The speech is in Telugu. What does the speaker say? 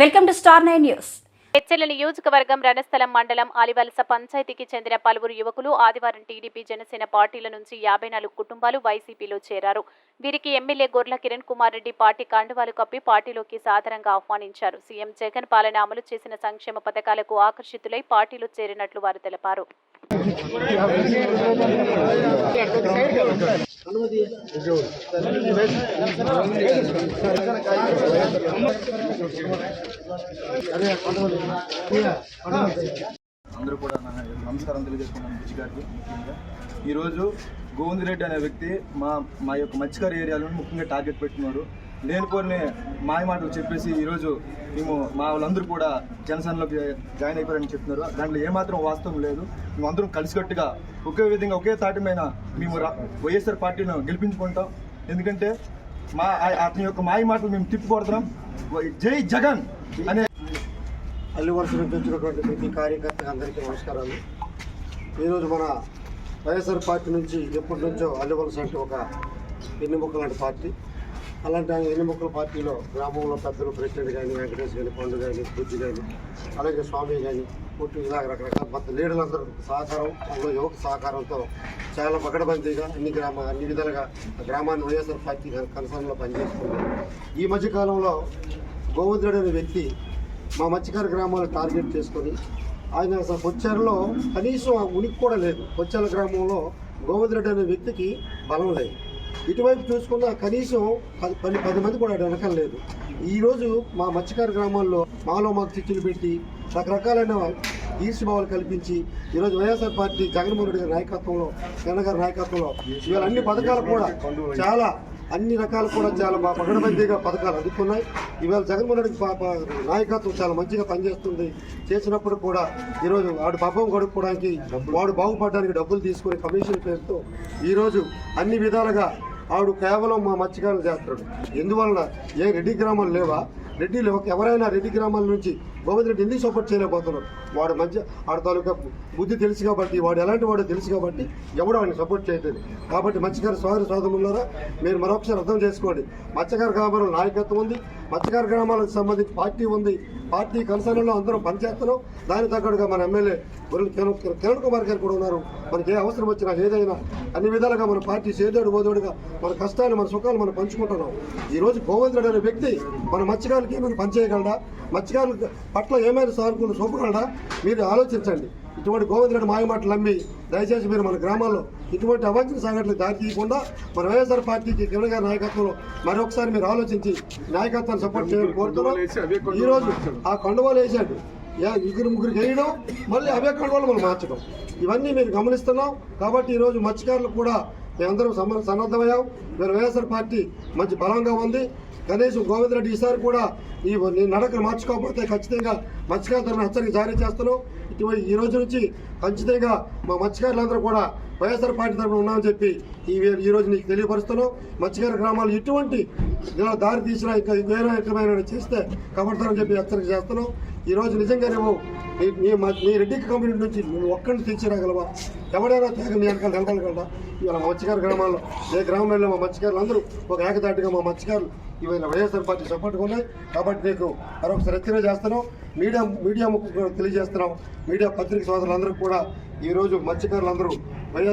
Welcome to star nine news. Etcherla నియోజకవర్గం రణస్థలం మండలం ఆలివలస పంచాయతీకి చెందిన పలువురు యువకులు ఆదివారం టీడీపీ జనసేన పార్టీల నుంచి యాభై నాలుగు కుటుంబాలు వైసీపీలో చేరారు. వీరికి ఎమ్మెల్యే గొర్ల కిరణ్ కుమార్ రెడ్డి పార్టీ కండువాలు కప్పి పార్టీలోకి సాధారణంగా ఆహ్వానించారు. సీఎం జగన్ పాలన అమలు చేసిన సంక్షేమ పథకాలకు ఆకర్షితులై పార్టీలో చేరినట్లు వారు తెలిపారు. అందరూ కూడా నమస్కారం తెలియజేసుకున్నాను బుజ్జి గారికి. ఈరోజు గోవింద్ రెడ్డి అనే వ్యక్తి మా మా యొక్క మత్స్యకార ఏరియాలను ముఖ్యంగా టార్గెట్ పెట్టినారు లేనిపోని మాయ మాటలు చెప్పేసి ఈరోజు మేము మా వాళ్ళందరూ కూడా జనసేనలోకి జాయిన్ అయిపోయారని చెప్తున్నారు. దాంట్లో ఏమాత్రం వాస్తవం లేదు. మేము అందరం కలిసికట్టుగా ఒకే విధంగా ఒకే తాటి మీద మేము రా- వైఎస్ఆర్ పార్టీని గెలిపించుకుంటాం. ఎందుకంటే మా అతని యొక్క మాయ మాటలు మేము తిప్పికొడుతున్నాం. జై జగన్ అనే అల్లి వరుస నుంచి ప్రతి కార్యకర్త అందరికీ నమస్కారాలు. ఈరోజు మన వైఎస్ఆర్ పార్టీ నుంచి ఎప్పటి నుంచో అల్లి వరుస అంటే ఒక ఎన్నిముక్క లాంటి పార్టీ. అలాంటి ఆయన ఎన్నిముక్కల పార్టీలో గ్రామంలో పెద్దలు ప్రెసిడెంట్ కానీ వెంకటేష్ కానీ పండు కానీ బుద్ధి కానీ అలాగే స్వామి కానీ పుట్టి ఇలా రకరకాల మొత్తం లీడర్లందరూ సహకారం అందులో యువక సహకారంతో చాలా పకడబందీగా అన్ని గ్రామ అన్ని విధాలుగా గ్రామాన్ని వైఎస్ఆర్ పార్టీ కనసంలో పనిచేస్తుంది ఈ మధ్యకాలంలో గోవిందుడు అనే వ్యక్తి మా మత్స్యకార గ్రామాలను టార్గెట్ చేసుకొని ఆయన అసలు కొచ్చారులో కనీసం ఆ ఉనికి కూడా లేదు. కొచ్చాల గ్రామంలో గోవిందుడు అనే వ్యక్తికి బలం లేదు. ఇటువైపు చూసుకున్న కనీసం పది పది పది మంది కూడా వెనకం లేదు. ఈరోజు మా మత్స్యకార గ్రామాల్లో మాలో మాకు చిచ్చులు పెట్టి రకరకాలైన ఈర్ష్యభావాలు కల్పించి ఈరోజు వైఎస్ఆర్ పార్టీ జగన్మోహన్ రెడ్డి గారి నాయకత్వంలో జగన్ గారి నాయకత్వంలో ఇవాళ అన్ని పథకాలు కూడా చాలా అన్ని రకాలు కూడా చాలా బాగా పగడబందీగా పథకాలు అందుకున్నాయి. ఇవాళ జగన్మోహన్ రెడ్డి నాయకత్వం చాలా మంచిగా పనిచేస్తుంది. చేసినప్పుడు కూడా ఈరోజు వాడు పాపం గడుపుకోవడానికి వాడు బాగుపడడానికి డబ్బులు తీసుకుని కమిషన్ పేరుతో ఈరోజు అన్ని విధాలుగా ఆవిడ కేవలం మా మత్స్యకారులు చేస్తాడు. ఎందువలన ఏ రెడ్డి గ్రామాలు లేవా? రెడ్డిలో ఎవరైనా రెడ్డి గ్రామాల నుంచి గోవింద్ రెడ్డి ఎందుకు సపోర్ట్ చేయలేకపోతున్నారు వాడు మంచి ఆడ తాలూకా బుద్ధి తెలుసు కాబట్టి వాడు ఎలాంటి వాడో తెలుసు కాబట్టి ఎవడు వాడిని సపోర్ట్ చేయలేదు కాబట్టి మత్స్యకారు సోదర సోదరులారా మీరు మరొకసారి అర్థం చేసుకోండి. మత్స్యకార గ్రామాల నాయకత్వం ఉంది. మత్స్యకార గ్రామాలకు సంబంధించి పార్టీ ఉంది. పార్టీ కన్సర్న్లో అందరం పనిచేస్తున్నాం. దానికి తగ్గట్టుగా మన ఎమ్మెల్యే గురులు కిరణ్ కిరణ్ కుమార్ గారు కూడా ఉన్నారు. మనకి ఏ అవసరం వచ్చినా ఏదైనా అన్ని విధాలుగా మన పార్టీ సేదోడు బోదోడుగా మన కష్టాలు మన సుఖాలు మనం పంచుకుంటున్నాం. ఈరోజు రోజు అనే వ్యక్తి మన మత్స్యకారులకి ఏమైనా పనిచేయగలడా మత్స్యకారులు పట్ల ఏమైనా సానుకూల చూపగలడా మీరు ఆలోచించండి. ఇటువంటి గోవిందరెడ్డి మాయమాటలు నమ్మి దయచేసి మీరు మన గ్రామాల్లో ఇటువంటి అవాంఛన సంఘటనలు దారి తీయకుండా మన వైఎస్ఆర్ పార్టీకి కిరణ్ గారి నాయకత్వంలో మరొకసారి మీరు ఆలోచించి నాయకత్వాన్ని సపోర్ట్ చేయాలని కోరుతున్నాం. ఈరోజు ఆ కండువాలు వేసాడు. యా ఇద్దరు ముగ్గురికి వేయడం మళ్ళీ అవే కండువాలు మనం మార్చడం. ఇవన్నీ మీరు గమనిస్తున్నాం. కాబట్టి ఈరోజు మత్స్యకారులు కూడా మేమందరం సమ సన్నద్ధమయ్యాం. మీరు వైఎస్ఆర్ పార్టీ మంచి బలంగా ఉంది. కనీసం గోవిందరెడ్డి ఈసారి కూడా ఈ నీ నడకను మార్చుకోకపోతే ఖచ్చితంగా మత్స్యకారుల హెచ్చరిక జారీ చేస్తున్నాం. ఇటువంటి ఈ రోజు నుంచి ఖచ్చితంగా మా మత్స్యకారులందరూ కూడా వైఎస్ఆర్ పార్టీ తరఫున ఉన్నామని చెప్పి ఈ ఈ రోజు నీకు తెలియపరుస్తున్నాం. మత్స్యకార గ్రామాలు ఇటువంటి ఇలా దారి తీసినా ఇంకా వేరే రకమైన చేస్తే కబడతారని చెప్పి హెచ్చరిక చేస్తున్నాం. ఈ రోజు నిజంగా నువ్వు మీ నీ రెడ్డి కంపెనీ నుంచి నువ్వు ఒక్కడిని తీర్చిరాగలవా? ఎవడైనా తేగ మీ వెనకాల నిలబడగలరా ఇవాళ మా మత్స్యకార గ్రామాల్లో ఏ గ్రామంలో మా మత్స్యకారులు అందరూ ఒక ఏకదాటిగా మా మత్స్యకారులు ఇవాళ వైఎస్ఆర్ పార్టీ సపోర్ట్గా ఉన్నాయి. కాబట్టి నీకు మరొకసారి హెచ్చరిక చేస్తున్నాం. మీడియా మీడియా ముఖ్యంగా తెలియజేస్తున్నాం. మీడియా పత్రిక సోదరులందరూ కూడా ఈరోజు మత్స్యకారులందరూ వైఎస్